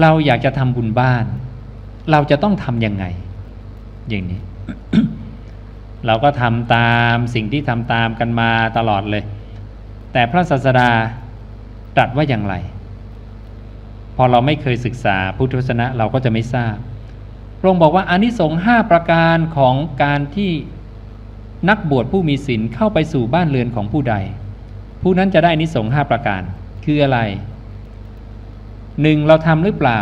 เราอยากจะทำบุญบ้าน เราจะต้องทำยังไง อย่างนี้ เราก็ทำตามสิ่งที่ทำตามกันมาตลอดเลย แต่พระศาสดาตรัสว่าอย่างไร พอเราไม่เคยศึกษาพุทธวจนะเราก็จะไม่ทราบพระองค์บอกว่าอานิสงส์ห้าประการของการที่นักบวชผู้มีศีลเข้าไปสู่บ้านเรือนของผู้ใด ผู้นั้นจะได้อานิสงส์ห้าประการ คืออะไร หนึ่งเราทำหรือเปล่า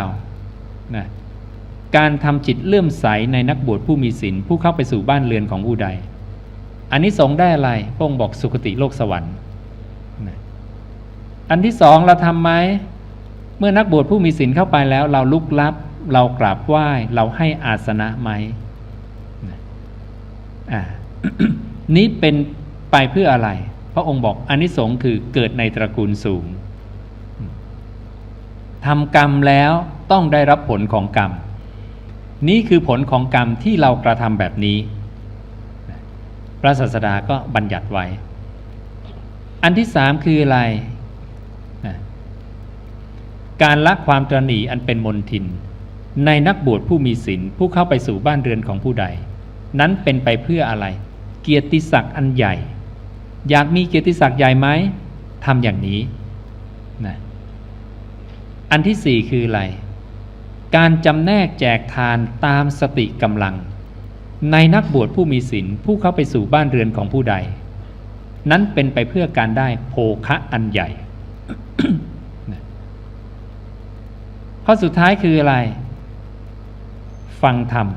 นะการทำจิตเลื่อมใสในนักบวชผู้มีศีลผู้เข้าไปสู่บ้านเรือนของผู้ใด อันนี้สงได้อะไรพระองค์บอกสุคติโลกสวรรค์นะอันที่สองเราทำไหมเมื่อนักบวชผู้มีศีลเข้าไปแล้ว เราลุกลับ เรากราบไหว้ เราให้อาสนะไหมนะอ่านี้เป็นไปเพื่ออะไร พระองค์บอกอันนี้สงส์คือเกิดในตระกูลสูง ทำกรรมแล้วต้องได้รับผลของกรรม นี่คือผลของกรรมที่เรากระทำแบบนี้ พระศาสดาก็บัญญัติไว้ อันที่สามคืออะไร การละความตรณีอันเป็นมนทิน ในนักบวชผู้มีศีลผู้เข้าไปสู่บ้านเรือนของผู้ใด นั้นเป็นไปเพื่ออะไร เกียรติศักดิ์อันใหญ่ อยากมีเกียรติศักดิ์ใหญ่ไหมทำอย่างนี้ อันที่สี่คืออะไร การจำแนกแจกทานตามสติกำลัง ในนักบวชผู้มีศีลผู้เข้าไปสู่บ้านเรือนของผู้ใด นั้นเป็นไปเพื่อการได้โภคะอันใหญ่ ข้อสุดท้ายคืออะไร ฟังธรรม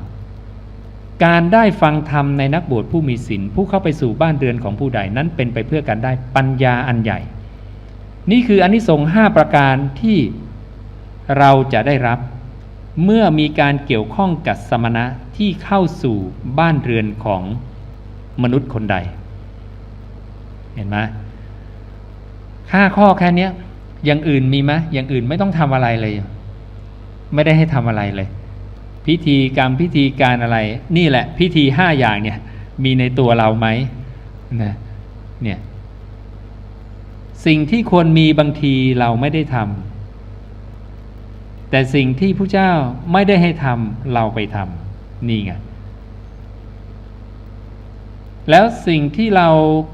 การได้ฟังธรรมในนักบวชผู้มีศีลผู้เข้าไปสู่บ้านเรือนของผู้ใด นั้นเป็นไปเพื่อการได้ปัญญาอันใหญ่ นี่คืออนนิสงส์ห้าประการที่ เราจะได้รับ เมื่อมีการเกี่ยวข้องกับสมณะที่เข้าสู่บ้านเรือนของมนุษย์คนใด เห็นไหมค่าข้อแค่นี้อย่างอื่นมีไหมอย่างอื่นไม่ต้องทำอะไรเลย ไม่ได้ให้ทำอะไรเลย พิธีกรรมพิธีการอะไร นี่แหละ พิธีห้าอย่างเนี่ย มีในตัวเราไหมนะเนี่ยสิ่งที่ควรมีบางทีเราไม่ได้ทำ แต่สิ่งที่พระเจ้าไม่ได้ให้ทำเราไปทำนี่ไงแล้วสิ่งที่เรา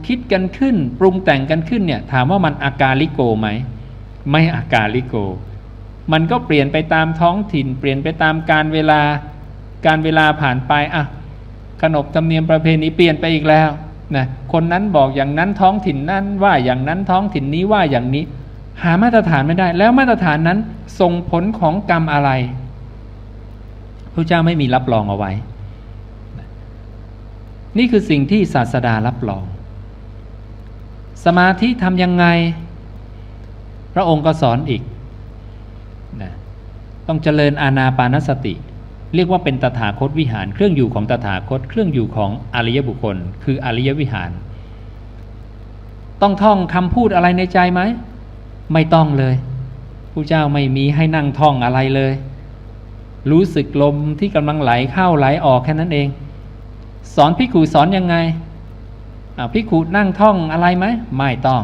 คิดกันขึ้น ปรุงแต่งกันขึ้นเนี่ยถามว่ามันอากาลิโกไหมไม่อากาลิโก มันก็เปลี่ยนไปตามท้องถิ่น เปลี่ยนไปตามการเวลาการเวลาผ่านไปอะขนบธรรมเนียมประเพณีเปลี่ยนไปอีกแล้วนะคนนั้นบอกอย่างนั้นท้องถิ่นนั้นว่าอย่างนั้นท้องถิ่นนี้ว่าอย่างนี้ หามาตรฐานไม่ได้ แล้วมาตรฐานนั้นส่งผลของกรรมอะไรพระเจ้าไม่มีรับรองเอาไว้ นี่คือสิ่งที่ศาสดารับรอง สมาธิทำยังไง พระองค์ก็สอนอีกนะต้องเจริญอาณาปานสติ เรียกว่าเป็นตถาคตวิหาร เครื่องอยู่ของตถาคต เครื่องอยู่ของอริยบุคคล คืออริยวิหาร ต้องท่องคำพูดอะไรในใจไหม ไม่ต้องเลยผู้เจ้าไม่มีให้นั่งท่องอะไรเลย รู้สึกลมที่กำลังไหลเข้าไหลออกแค่นั้นเอง สอนพิขูสอนยังไงพิขูนั่งท่องอะไรไหมไม่ต้อง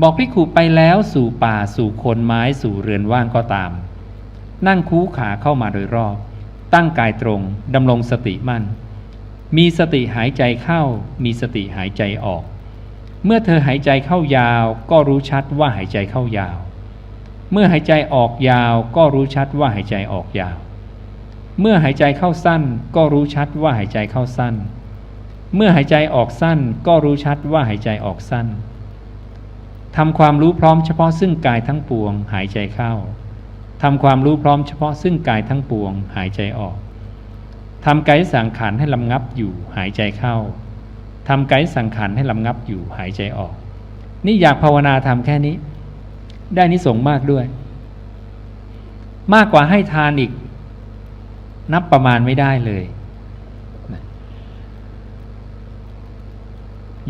บอกพิขูไปแล้วสู่ป่าสู่คนไม้สู่เรือนว่างก็ตาม นั่งคูขาเข้ามาโดยรอบ ตั้งกายตรงดำรงสติมั่น มีสติหายใจเข้า มีสติหายใจออก เมื่อเธอหายใจเข้ายาวก็รู้ชัดว่าหายใจเข้ายาว เมื่อหายใจออกยาวก็รู้ชัดว่าหายใจออกยาว เมื่อหายใจเข้าสั้นก็รู้ชัดว่าหายใจเข้าสั้น เมื่อหายใจออกสั้นก็รู้ชัดว่าหายใจออกสั้นทำความรู้พร้อมเฉพาะซึ่งกายทั้งปวงหายใจเข้าทำความรู้พร้อมเฉพาะซึ่งกายทั้งปวงหายใจออกทำกายสังขารให้ลำงับอยู่หายใจเข้า ทำไกด์สังขารให้ลำงับอยู่หายใจออก นี่อยากภาวนาทำแค่นี้ ได้นิสงมากด้วย มากกว่าให้ทานอีก นับประมาณไม่ได้เลย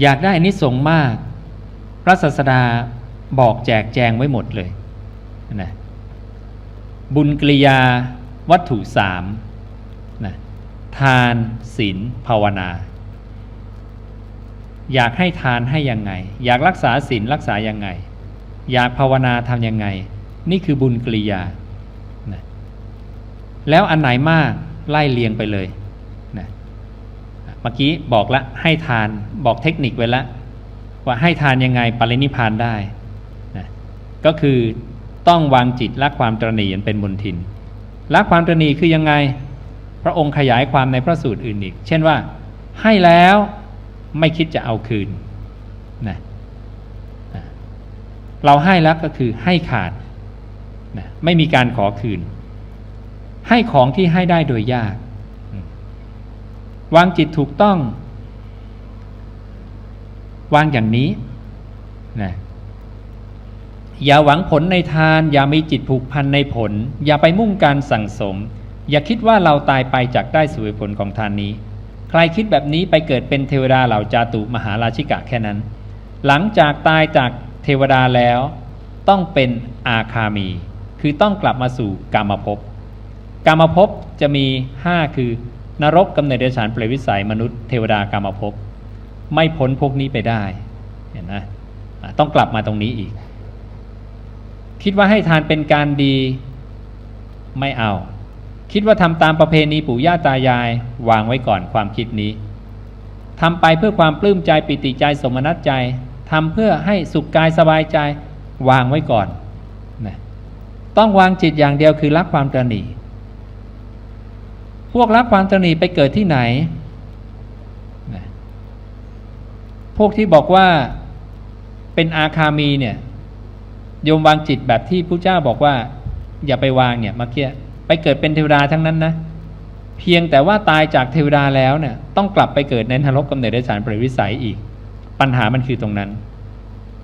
อยากได้นิสงมาก พระศาสดาบอกแจกแจงไว้หมดเลยนะบุญกิริยาวัตถุสามนะทานศีลภาวนา อยากให้ทานให้ยังไง อยากรักษาศีลรักษายังไง อยากภาวนาทำยังไง นี่คือบุญกิริยาแล้วอันไหนมากไล่เลียงไปเลยนะเมื่อกี้บอกละให้ทานบอกเทคนิคไว้แล้วว่าให้ทานยังไงปรินิพานได้นะก็คือต้องวางจิตละความตรณีอันเป็นมนทินละความตรณีคือยังไง พระองค์ขยายความในพระสูตรอื่นอีก เช่นว่า ให้แล้ว ไม่คิดจะเอาคืนนะเราให้แล้วก็คือให้ขาดนะไม่มีการขอคืน ให้ของที่ให้ได้โดยยาก วางจิตถูกต้อง วางอย่างนี้นะอย่าหวังผลในทาน อย่ามีจิตผูกพันในผล อย่าไปมุ่งการสั่งสม อย่าคิดว่าเราตายไปจากได้สวยผลของทานนี้ ใครคิดแบบนี้ไปเกิดเป็นเทวดาเหล่าจาตุมหาราชิกะแค่นั้น หลังจากตายจากเทวดาแล้ว ต้องเป็นอาคามี คือต้องกลับมาสู่กามภพกามภพจะมีห้าคือนรกกำเนิดเดรัจฉานเปรตวิสัยมนุษย์เทวดากามภพไม่พ้นพวกนี้ไปได้เห็นนะต้องกลับมาตรงนี้อีก คิดว่าให้ทานเป็นการดีไม่เอา คิดว่าทำตามประเพณีปู่ย่าตายาย วางไว้ก่อนความคิดนี้ทำไปเพื่อความปลื้มใจปิติใจสมนัตใจทำเพื่อให้สุขกายสบายใจ วางไว้ก่อนนะต้องวางจิตอย่างเดียวคือรักความตรณีพวกรักความตรณีไปเกิดที่ไหนนะพวกที่บอกว่าเป็นอาคามีเนี่ยโยมวางจิตแบบที่พระเจ้าบอกว่า อย่าไปวางเนี่ยเมื่อกี้ ไปเกิดเป็นเทวดาทั้งนั้นนะ เพียงแต่ว่าตายจากเทวดาแล้วเนี่ยต้องกลับไปเกิดในนรกกำเนิดได้สารปริวิสัยอีก ปัญหามันคือตรงนั้น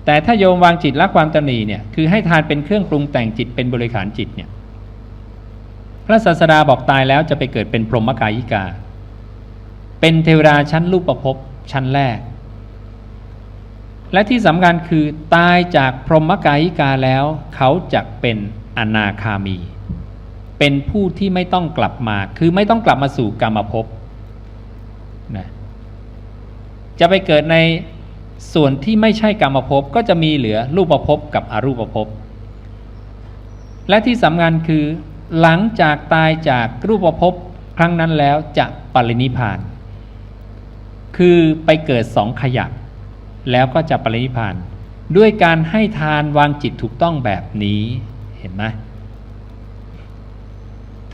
แต่ถ้าโยมวางจิตละความตนีเนี่ยคือให้ทานเป็นเครื่องปรุงแต่งจิตเป็นบริขารจิตเนี่ยพระศาสดาบอกตายแล้วจะไปเกิดเป็นพรหมกายิกา เป็นเทวดาชั้นรูปประพบชั้นแรก และที่สำคัญคือตายจากพรหมกายิกาแล้ว เขาจะเป็นอนาคามี เป็นผู้ที่ไม่ต้องกลับมา คือไม่ต้องกลับมาสู่กรรมภพนะจะไปเกิดในส่วนที่ไม่ใช่กรรมภพก็จะมีเหลือรูปภพกับอรูปภพ และที่สำคัญคือ หลังจากตายจากรูปภพครั้งนั้นแล้วจะปรินิพาน คือไปเกิดสองขยัก แล้วก็จะปรินิพาน ด้วยการให้ทานวางจิตถูกต้องแบบนี้ เห็นไหม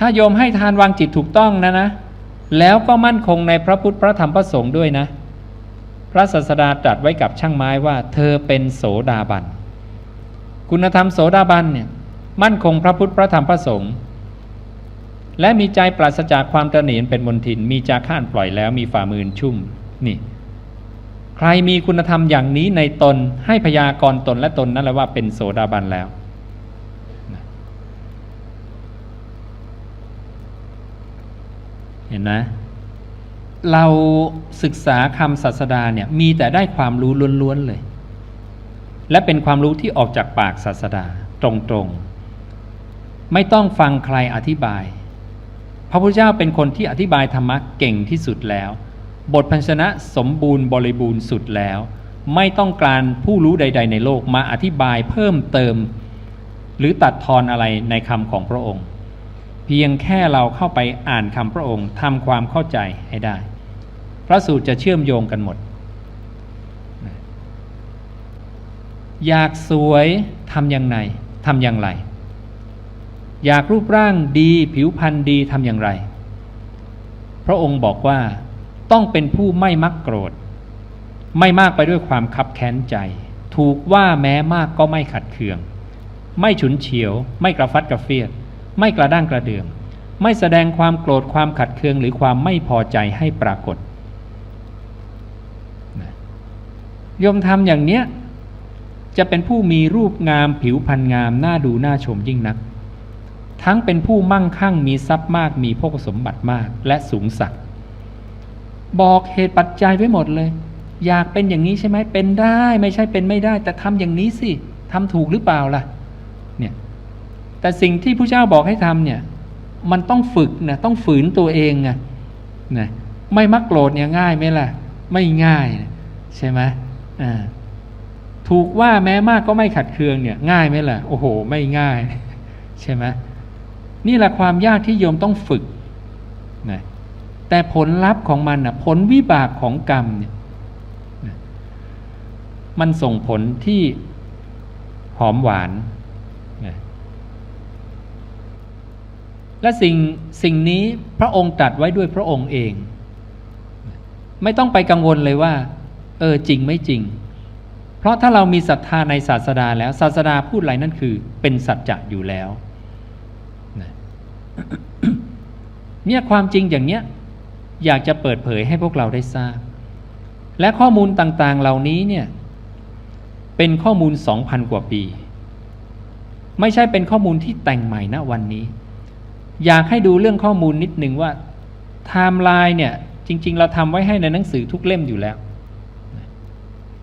ถ้าโยมให้ทานวางจิตถูกต้องนะนะ แล้วก็มั่นคงในพระพุทธพระธรรมพระสงฆ์ด้วยนะ พระศาสดาตรัสไว้กับช่างไม้ว่า เธอเป็นโสดาบัน คุณธรรมโสดาบันเนี่ยมั่นคงพระพุทธพระธรรมพระสงฆ์และมีใจปราศจากความตระหนี่เป็นมนทิน มีจาข้านปล่อยแล้วมีฝ่ามือชุ่มนี่ ใครมีคุณธรรมอย่างนี้ในตนให้พยากรตนและตนนั่นแหละว่าเป็นโสดาบันแล้ว เห็นนะเราศึกษาคำศาสดาเนี่ยมีแต่ได้ความรู้ล้วนๆเลย และเป็นความรู้ที่ออกจากปากศาสดาตรงๆ ไม่ต้องฟังใครอธิบาย พระพุทธเจ้าเป็นคนที่อธิบายธรรมะเก่งที่สุดแล้ว บทพันชนะสมบูรณ์บริบูรณ์สุดแล้ว ไม่ต้องการผู้รู้ใด ๆ ในโลกมาอธิบายเพิ่มเติม หรือตัดทอนอะไรในคำของพระองค์ พียงแค่เราเข้าไปอ่านคำพระองค์ทำความเข้าใจให้ได้ พระสูตรจะเชื่อมโยงกันหมด อยากสวยทำอย่างไรทำอย่างไร อยากรูปร่างดีผิวพรรณดีทำอย่างไร พระองค์บอกว่าต้องเป็นผู้ไม่มักโกรธ ไม่มากไปด้วยความคับแค้นใจ ถูกว่าแม้มากก็ไม่ขัดเคือง ไม่ฉุนเฉียว ไม่กระฟัดกระเฟียด ไม่กระด้างกระเดื่อง ไม่แสดงความโกรธความขัดเคืองหรือความไม่พอใจให้ปรากฏโยมทำอย่างเนี้ยจะเป็นผู้มีรูปงามผิวพรรณงามน่าดูน่าชมยิ่งนัก ทั้งเป็นผู้มั่งคั่งมีทรัพย์มากมีพกสมบัติมากและสูงสักบอกเหตุปัจจัยไว้หมดเลย อยากเป็นอย่างนี้ใช่ไหมเป็นได้ ไม่ใช่เป็นไม่ได้ แต่ทำอย่างนี้สิทำถูกหรือเปล่าล่ะ แต่สิ่งที่ผู้เจ้าบอกให้ทำเนี่ย มันต้องฝึกนะต้องฝืนตัวเองไงนะไม่มักโกรธเนี่ยง่ายไหมล่ะ ไม่ง่ายใช่ไหมอ่าถูกว่าแม้มากก็ไม่ขัดเคืองเนี่ย ง่ายไหมล่ะ โอ้โห ไม่ง่าย ใช่ไหมนี่แหละความยากที่โยมต้องฝึกนะแต่ผลลัพธ์ของมันนะผลวิบากของกรรมเนี่ยนะมันส่งผลที่หอมหวานนะ และสิ่งสิ่งนี้พระองค์ตรัสไว้ด้วยพระองค์เอง ไม่ต้องไปกังวลเลยว่า เออจริงไม่จริง เพราะถ้าเรามีศรัทธาในศาสดาแล้วศาสดาพูดอะไรนั่นคือ เป็นสัจจะอยู่แล้วเนี่ยความจริงอย่างเนี้ยอยากจะเปิดเผยให้พวกเราได้ทราบ และข้อมูลต่างๆเหล่านี้เนี่ยเป็นข้อมูลสองพันกว่าปี ไม่ใช่เป็นข้อมูลที่แต่งใหม่ณวันนี้ อยากให้ดูเรื่องข้อมูลนิดหนึ่งว่าไทม์ไลน์เนี่ยจริง ๆ เราทำไว้ให้ในหนังสือทุกเล่มอยู่แล้ว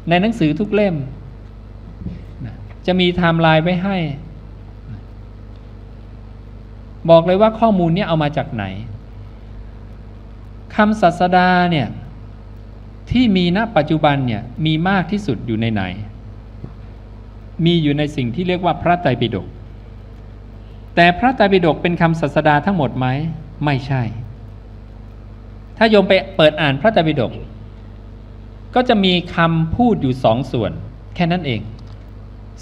ในหนังสือทุกเล่ม จะมีไทม์ไลน์ไว้ให้ บอกเลยว่าข้อมูลเนี้เอามาจากไหนคำศาสดาเนี่ยที่มีณปัจจุบันเนี่ยมีมากที่สุดอยู่ในไหน มีอยู่ในสิ่งที่เรียกว่าพระไตรปิฎก แต่พระไตรปิฎกเป็นคำศาสดาทั้งหมดไหม ไม่ใช่ ถ้าโยมไปเปิดอ่านพระไตรปิฎกก็จะมีคำพูดอยู่สองส่วน แค่นั้นเอง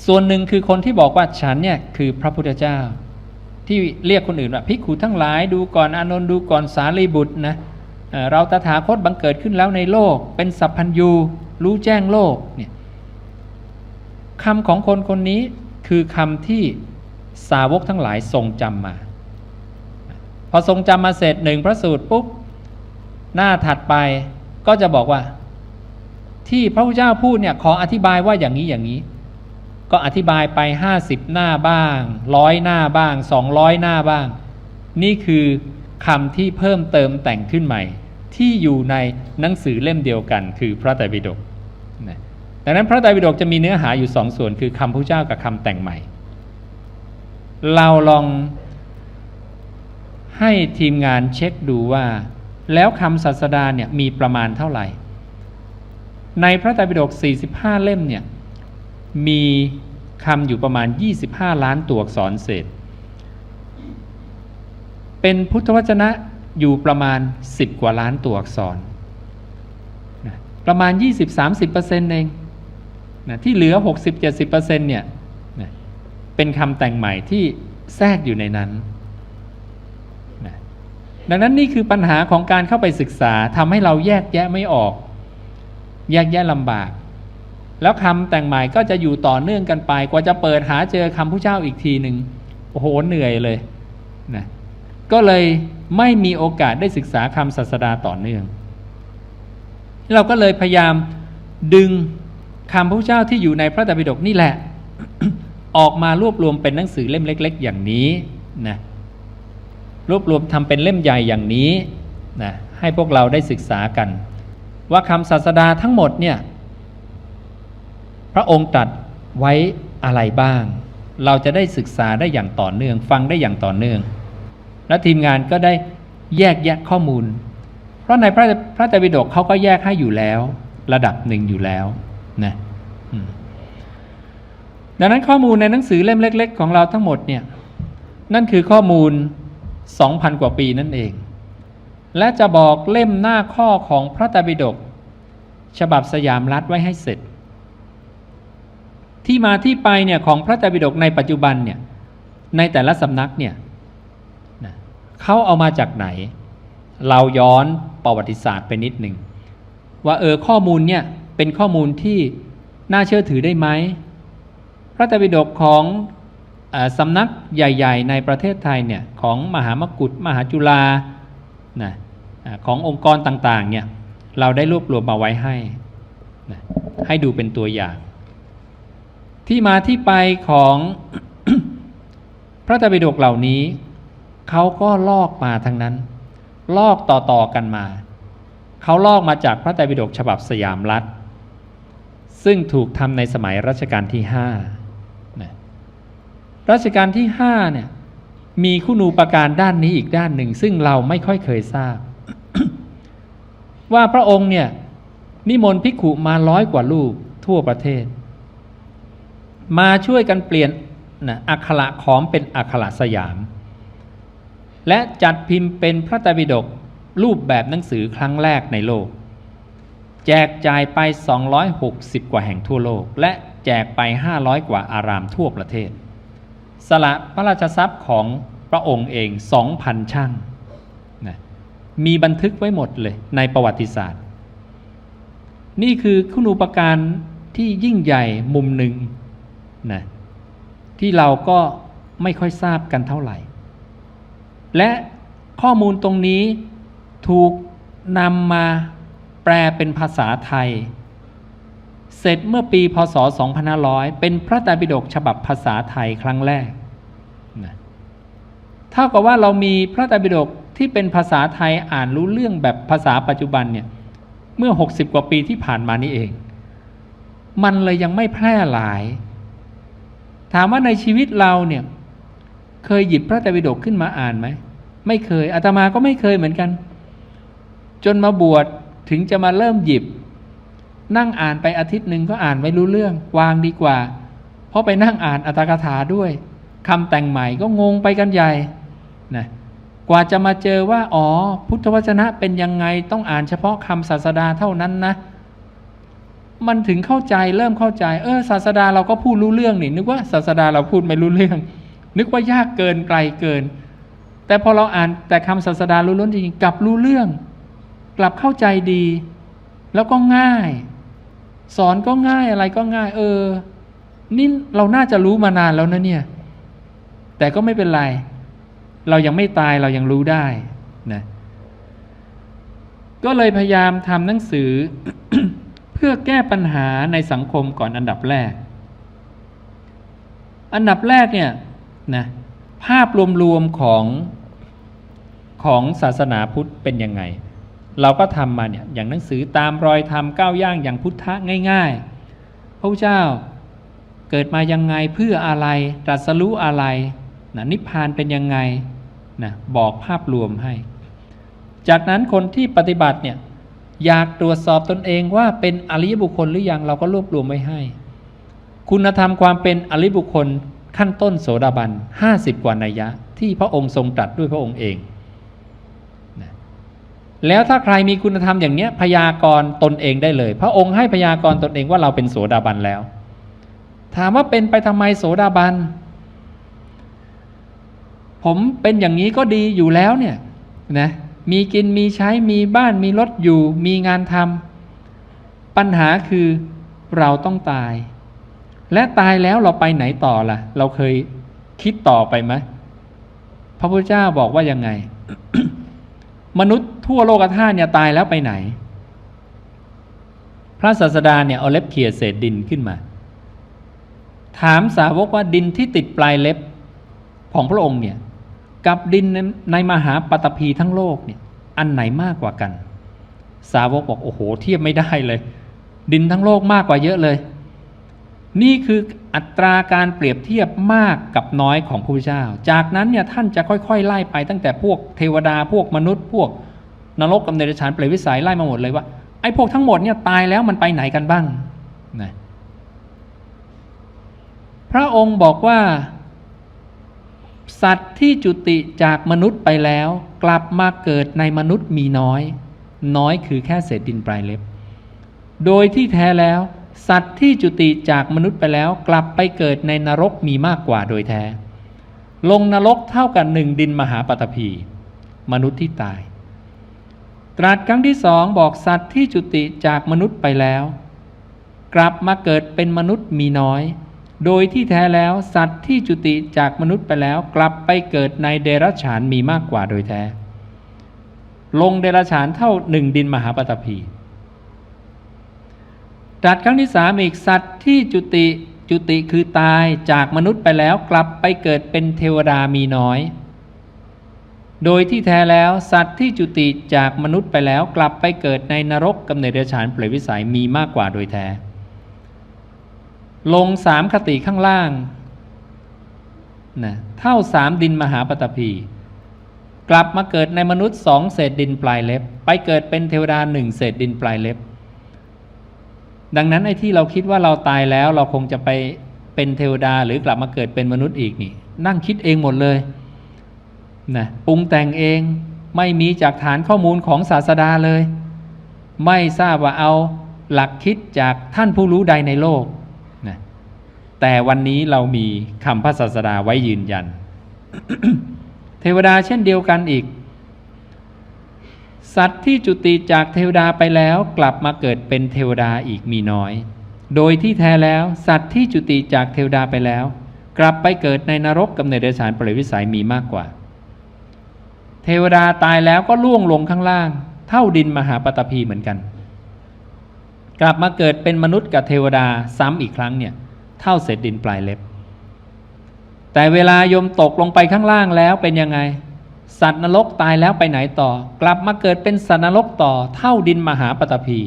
ส่วนหนึ่งคือคนที่บอกว่าฉันเนี่ยคือพระพุทธเจ้า ที่เรียกคนอื่นว่าภิกขุทั้งหลายดูก่อนอานนท์ดูก่อนสารีบุตรนะเอ่อเราตถาคตบังเกิดขึ้นแล้วในโลก เป็นสัพพัญญูรู้แจ้งโลกเนี่ยคำของคนคนนี้คือคำที่ สาวกทั้งหลายทรงจำมา พอทรงจำมาเสร็จหนึ่งพระสูตรปุ๊บ หน้าถัดไปก็จะบอกว่า ที่พระพุทธเจ้าพูดเนี่ยขออธิบายว่าอย่างนี้อย่างนี้ ก็อธิบายไปห้าสิบหน้าบ้างร้อยหน้าบ้างสองร้อยหน้าบ้าง นี่คือคำที่เพิ่มเติมแต่งขึ้นใหม่ ที่อยู่ในหนังสือเล่มเดียวกัน คือพระไตรปิฎกดังนั้นพระไตรปิฎกจะมีเนื้อหาอยู่สองส่วน คือคำพระเจ้ากับคำแต่งใหม่ เราลองให้ทีมงานเช็คดูว่า แล้วคำศาสดาเนี่ยมีประมาณเท่าไหร่ ในพระไตรปิฎก45 เล่มเนี่ยมีคำอยู่ประมาณ 25 ล้านตัวอักษรเศษ เป็นพุทธวจนะอยู่ประมาณ 10 กว่าล้านตัวอักษร ประมาณ 20-30%เองนะที่เหลือ 60-70%เนี่ย เป็นคำแต่งใหม่ที่แทรกอยู่ในนั้นนะดังนั้นนี่คือปัญหาของการเข้าไปศึกษาทำให้เราแยกแยะไม่ออก แยกแยะลำบาก แล้วคำแต่งใหม่ก็จะอยู่ต่อเนื่องกันไป กว่าจะเปิดหาเจอคำผู้เจ้าอีกทีหนึ่งโอ้โหเหนื่อยเลยนะก็เลยไม่มีโอกาสได้ศึกษาคำศาสดาต่อเนื่อง เราก็เลยพยายามดึงคำพระเจ้าที่อยู่ในพระตรปิฎกนี่แหละ ออกมารวบรวมเป็นหนังสือเล่มเล็ก ๆ อย่างนี้นะรวบรวมทำเป็นเล่มใหญ่อย่างนี้นะให้พวกเราได้ศึกษากัน ว่าคำศาสดาทั้งหมดเนี่ยพระองค์ตรัสไว้อะไรบ้าง เราจะได้ศึกษาได้อย่างต่อเนื่อง ฟังได้อย่างต่อเนื่อง และทีมงานก็ได้แยกแยะข้อมูล เพราะในพระพระไตรปิฎกเขาก็แยกให้อยู่แล้ว ระดับหนึ่งอยู่แล้วนะอืม ดังนั้นข้อมูลในหนังสือเล่มเล็ก ๆ ของเราทั้งหมดเนี่ยนั่นคือข้อมูล 2,000 กว่าปีนั่นเอง และจะบอกเล่มหน้าข้อของพระตรปิฎกฉบับสยามรัฐไว้ให้เสร็จ ที่มาที่ไปเนี่ยของพระตรปิฎกในปัจจุบันเนี่ยในแต่ละสำนักเนี่ยเขาเอามาจากไหน เราย้อนประวัติศาสตร์ไปนิดหนึ่งว่าเออข้อมูลเนี่ยเป็นข้อมูลที่น่าเชื่อถือได้ไหม พระไตรปิฎกของอสำนักใหญ่ ๆ ในประเทศไทยเนี่ยของมหามกุฏมหาจุฬานะขององค์กรต่างๆเนี่ยเราได้รวบรวมมาไว้ให้นะให้ดูเป็นตัวอย่าง ที่มาที่ไปของพระไตรปิฎกเหล่านี้เขาก็ลอกมาทั้งนั้น ลอกต่อๆกันมา เขาลอกมาจากพระไตรปิฎกฉบับสยามรัฐ ซึ่งถูกทำในสมัยรัชกาลที่ห้า รัชกาลที่ห้าเนี่ยมีคุณูปการด้านนี้อีกด้านหนึ่ง ซึ่งเราไม่ค่อยเคยทราบ ว่าพระองค์เนี่ยนิมนต์ภิกขุมาร้อยกว่าลูกทั่วประเทศ มาช่วยกันเปลี่ยนนะอักขระขอมเป็นอักขระสยาม และจัดพิมพ์เป็นพระตรปิฎกรูปแบบหนังสือครั้งแรกในโลก แจกจ่ายไป 260 กว่าแห่งทั่วโลก และแจกไป 500 กว่าอารามทั่วประเทศ สละพระราชทรัพย์ของพระองค์เอง 2,000 ช่างนะมีบันทึกไว้หมดเลยในประวัติศาสตร์ นี่คือคุณูปการที่ยิ่งใหญ่มุมหนึ่งนะที่เราก็ไม่ค่อยทราบกันเท่าไหร่ และข้อมูลตรงนี้ถูกนำมาแปลเป็นภาษาไทย เสร็จเมื่อปีพศ 2500 เป็นพระไตรปิฎกฉบับภาษาไทยครั้งแรก เท่ากับว่าเรามีพระไตรปิฎกที่เป็นภาษาไทยอ่านรู้เรื่องแบบภาษาปัจจุบันเนี่ยเมื่อ 60 กว่าปีที่ผ่านมานี่เอง มันเลยยังไม่แพร่หลาย ถามว่าในชีวิตเราเนี่ยเคยหยิบพระไตรปิฎกขึ้นมาอ่านไหมไม่เคยอาตมาก็ไม่เคยเหมือนกัน จนมาบวชถึงจะมาเริ่มหยิบ นั่งอ่านไปอาทิตย์หนึ่งก็อ่านไม่รู้เรื่อง วางดีกว่า เพราะไปนั่งอ่านอัตถกถาด้วยคำแต่งใหม่ก็งงไปกันใหญ่ นะกว่าจะมาเจอว่า อ๋อ พุทธวจนะเป็นยังไงต้องอ่านเฉพาะคำศาสดาเท่านั้นนะ มันถึงเข้าใจเริ่มเข้าใจ เออศาสดาเราก็พูดรู้เรื่องนี่ นึกว่าศาสดาเราพูดไม่รู้เรื่อง นึกว่ายากเกินไกลเกิน แต่พอเราอ่านแต่คำศาสดาล้นจริงๆกลับรู้เรื่อง กลับเข้าใจดี แล้วก็ง่าย สอนก็ง่ายอะไรก็ง่าย เออ นี่เราน่าจะรู้มานานแล้วนะเนี่ย แต่ก็ไม่เป็นไร เรายังไม่ตายเรายังรู้ได้นะก็เลยพยายามทำหนังสือ เพื่อแก้ปัญหาในสังคมก่อนอันดับแรก อันดับแรกเนี่ยนะภาพรวมๆของของศาสนาพุทธเป็นยังไง เราก็ทำมาเนี่ยอย่างหนังสือตามรอยธรรมก้าวย่างอย่างพุทธะง่ายๆ พระพุทธเจ้าเกิดมายังไงเพื่ออะไรตรัสรู้อะไรนะนิพพานเป็นยังไง นะบอกภาพรวมให้ จากนั้นคนที่ปฏิบัติเนี่ยอยากตรวจสอบตนเองว่าเป็นอริยบุคคลหรือยังเราก็รวบรวมไว้ให้ คุณธรรมความเป็นอริยบุคคลขั้นต้นโสดาบันห้าสิบกว่านัยยะ ที่พระองค์ทรงตรัสด้วยพระองค์เองนะแล้วถ้าใครมีคุณธรรมอย่างเนี้ยพยากรณ์ตนเองได้เลย พระองค์ให้พยากรณ์ตนเองว่าเราเป็นโสดาบันแล้ว ถามว่าเป็นไปทำไมโสดาบัน ผมเป็นอย่างนี้ก็ดีอยู่แล้วเนี่ยนะมีกินมีใช้มีบ้านมีรถอยู่ มีงานทำปัญหาคือเราต้องตาย และตายแล้วเราไปไหนต่อล่ะ เราเคยคิดต่อไปไหมพระพุทธเจ้าบอกว่ายังไง มนุษย์ทั่วโลกธาตุเนี่ยตายแล้วไปไหน พระศาสดาเนี่ยเอาเล็บเขี่ยเศษดินขึ้นมา ถามสาวกว่าดินที่ติดปลายเล็บของพระองค์เนี่ย กับดินในมหาปตพีทั้งโลกเนี่ยอันไหนมากกว่ากัน สาวกบอกโอ้โห เทียบไม่ได้เลย ดินทั้งโลกมากกว่าเยอะเลย นี่คืออัตราการเปรียบเทียบมากกับน้อยของพระพุทธเจ้า จากนั้นเนี่ยท่านจะค่อยๆ ไล่ไปตั้งแต่พวกเทวดาพวกมนุษย์ พวกนรกกำเนิดฉานเปรตวิสัยไล่มาหมดเลยว่าไอ้พวกทั้งหมดเนี่ยตายแล้วมันไปไหนกันบ้างนะพระองค์บอกว่า สัตว์ที่จุติจากมนุษย์ไปแล้ว กลับมาเกิดในมนุษย์มีน้อย น้อยคือแค่เศษดินปลายเล็บ โดยที่แท้แล้ว สัตว์ที่จุติจากมนุษย์ไปแล้ว กลับไปเกิดในนรกมีมากกว่าโดยแท้ ลงนรกเท่ากับหนึ่งดินมหาปฐพีมนุษย์ที่ตาย ตรัสครั้งที่สองบอกสัตว์ที่จุติจากมนุษย์ไปแล้ว กลับมาเกิดเป็นมนุษย์มีน้อย โดยที่แท้แล้วสัตว์ที่จุติจากมนุษย์ไปแล้วกลับไปเกิดในเดรัจฉานมีมากกว่าโดยแท้ ลงเดรัจฉานเท่าหนึ่งดินมหาปฐพีตรัสครั้งที่สามอีกสัตว์ที่จุติจุติคือตายจากมนุษย์ไปแล้วกลับไปเกิดเป็นเทวดามีน้อย โดยที่แท้แล้วสัตว์ที่จุติจากมนุษย์ไปแล้วกลับไปเกิดในนรกกำเนิดเดรัจฉานเปรตวิสัยมีมากกว่าโดยแท้ ลงสามคติข้างล่างนะเท่าสามดินมหาปฐพี กลับมาเกิดในมนุษย์สองเศษดินปลายเล็บ ไปเกิดเป็นเทวดาหนึ่งเศษดินปลายเล็บ ดังนั้นไอ้ที่เราคิดว่าเราตายแล้วเราคงจะไปเป็นเทวดาหรือกลับมาเกิดเป็นมนุษย์อีกนี่ นั่งคิดเองหมดเลยนะปรุงแต่งเองไม่มีจากฐานข้อมูลของศาสดาเลย ไม่ทราบว่าเอาหลักคิดจากท่านผู้รู้ใดในโลก แต่วันนี้เรามีคำพระศาสดาไว้ยืนยัน เทวดาเช่นเดียวกันอีก สัตว์ที่จุติจากเทวดาไปแล้วกลับมาเกิดเป็นเทวดาอีกมีน้อย โดยที่แท้แล้ว สัตว์ที่จุติจากเทวดาไปแล้ว กลับไปเกิดในนรกกำเนิดเดรัจฉานเปรตวิสัยมีมากกว่า เทวดาตายแล้วก็ล่วงลงข้างล่าง เท่าดินมหาปตพีเหมือนกัน กลับมาเกิดเป็นมนุษย์กับเทวดาซ้ำอีกครั้งเนี่ย เท่าเศษดินปลายเล็บ แต่เวลายมตกลงไปข้างล่างแล้วเป็นยังไง สัตว์นรกตายแล้วไปไหนต่อ กลับมาเกิดเป็นสัตว์นรกต่อ เท่าดินมหาปตพี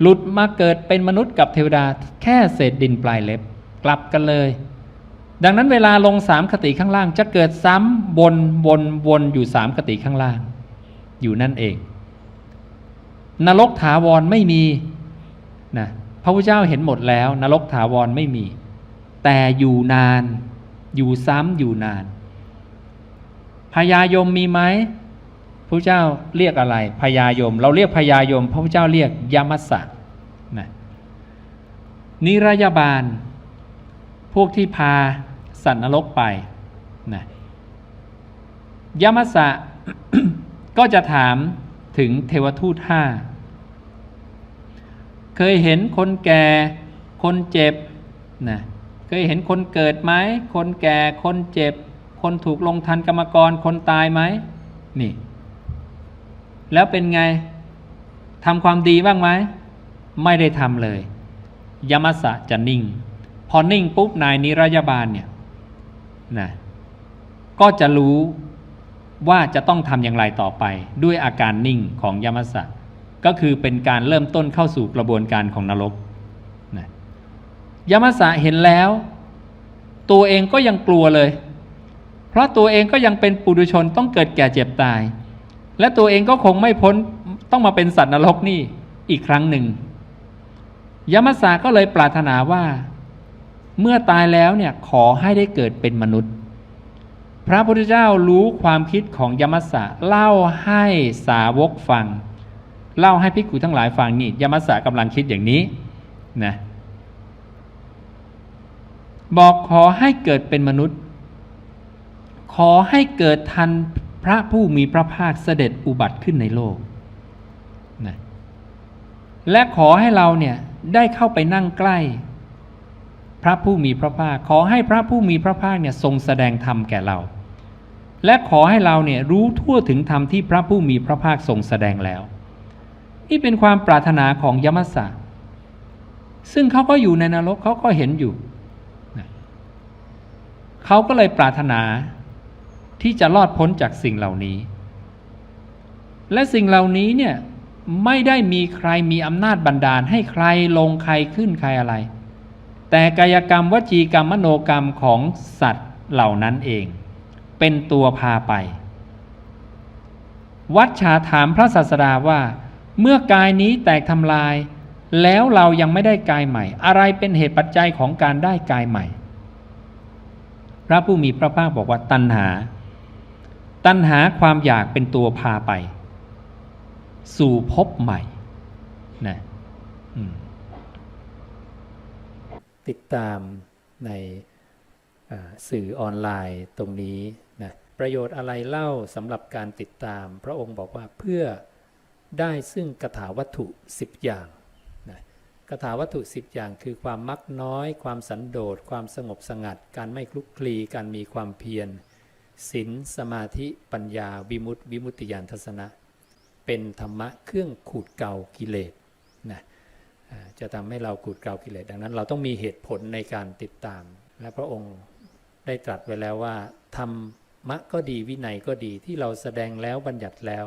หลุดมาเกิดเป็นมนุษย์กับเทวดาแค่เศษดินปลายเล็บ กลับกันเลย ดังนั้นเวลาลงสามคติข้างล่างจะเกิดซ้ำวนวนวนอยู่สามคติข้างล่าง อยู่นั่นเอง นรกถาวรไม่มีนะ ระพุทธเจ้าเห็นหมดแล้ว นรกถาวรไม่มี แต่อยู่นาน อยู่ซ้ำอยู่นานพญายมมีไหมพระเจ้าเรียกอะไรพญายม เราเรียกพญายม พระพุทธเจ้าเรียกยมัสสะนะนิรยาบาล พวกที่พาสัตว์นรกไปนะยมัสสะก็จะถามถึงเทวทูตห้า เคยเห็นคนแก่คนเจ็บนะเคยเห็นคนเกิดไหมคนแก่คนเจ็บ คนถูกลงทันกรรมกรคนตายไหมนี่ แล้วเป็นไงทำความดีบ้างไหมไม่ได้ทำเลย ยมัสสะจะนิ่ง พอนิ่งปุ๊บนายนิรยาบาลเนี่ยนะก็จะรู้ว่าจะต้องทำอย่างไรต่อไป ด้วยอาการนิ่งของยมัสสะ ก็คือเป็นการเริ่มต้นเข้าสู่กระบวนการของนรกนะยมัสสะเห็นแล้ว ตัวเองก็ยังกลัวเลย เพราะตัวเองก็ยังเป็นปุถุชนต้องเกิดแก่เจ็บตาย และตัวเองก็คงไม่พ้นต้องมาเป็นสัตว์นรกนี่อีกครั้งหนึ่ง ยมัสสะก็เลยปรารถนาว่า เมื่อตายแล้วเนี่ยขอให้ได้เกิดเป็นมนุษย์ พระพุทธเจ้ารู้ความคิดของยมัสสะเล่าให้สาวกฟัง เล่าให้ภิกขุทั้งหลายฟังนี่ยมัสสะกำลังคิดอย่างนี้นะบอกขอให้เกิดเป็นมนุษย์ ขอให้เกิดทันพระผู้มีพระภาคเสด็จอุบัติขึ้นในโลกนะและขอให้เราเนี่ยได้เข้าไปนั่งใกล้ พระผู้มีพระภาค ขอให้พระผู้มีพระภาคเนี่ยทรงแสดงธรรมแก่เรา และขอให้เราเนี่ยรู้ทั่วถึงธรรมที่พระผู้มีพระภาคทรงแสดงแล้ว นี่เป็นความปรารถนาของยมัสสะซึ่งเขาก็อยู่ในนรกเขาก็เห็นอยู่เขาก็เลยปรารถนาที่จะรอดพ้นจากสิ่งเหล่านี้ และสิ่งเหล่านี้เนี่ยไม่ได้มีใครมีอำนาจบันดาลให้ใครลงใครขึ้นใครอะไร แต่กายกรรมวจีกรรมมโนกรรมของสัตว์เหล่านั้นเอง เป็นตัวพาไป วัดชาถามพระศาสดาว่า เมื่อกายนี้แตกทำลาย แล้วเรายังไม่ได้กายใหม่ อะไรเป็นเหตุปัจจัยของการได้กายใหม่ พระผู้มีพระภาคบอกว่าตัณหา ตัณหาความอยากเป็นตัวพาไป สู่พบใหม่นะติดตามในสื่อออนไลน์ตรงนี้นะประโยชน์อะไรเล่าสำหรับการติดตาม พระองค์บอกว่าเพื่อ ได้ซึ่งกถาวัตถุ 10 อย่างนะกถาวัตถุ 10 อย่างคือความมักน้อย ความสันโดษ ความสงบสงัด การไม่คลุกคลี การมีความเพียรศีลสมาธิปัญญาวิมุตติวิมุตติญาณทัศนะ เป็นธรรมะเครื่องขูดเกากิเลสนะจะทำให้เราขูดเกากิเลสดังนั้น เราต้องมีเหตุผลในการติดตาม และพระองค์ได้ตรัสไว้แล้วว่าธรรมะก็ดีวินัยก็ดีที่เราแสดงแล้วบัญญัติแล้ว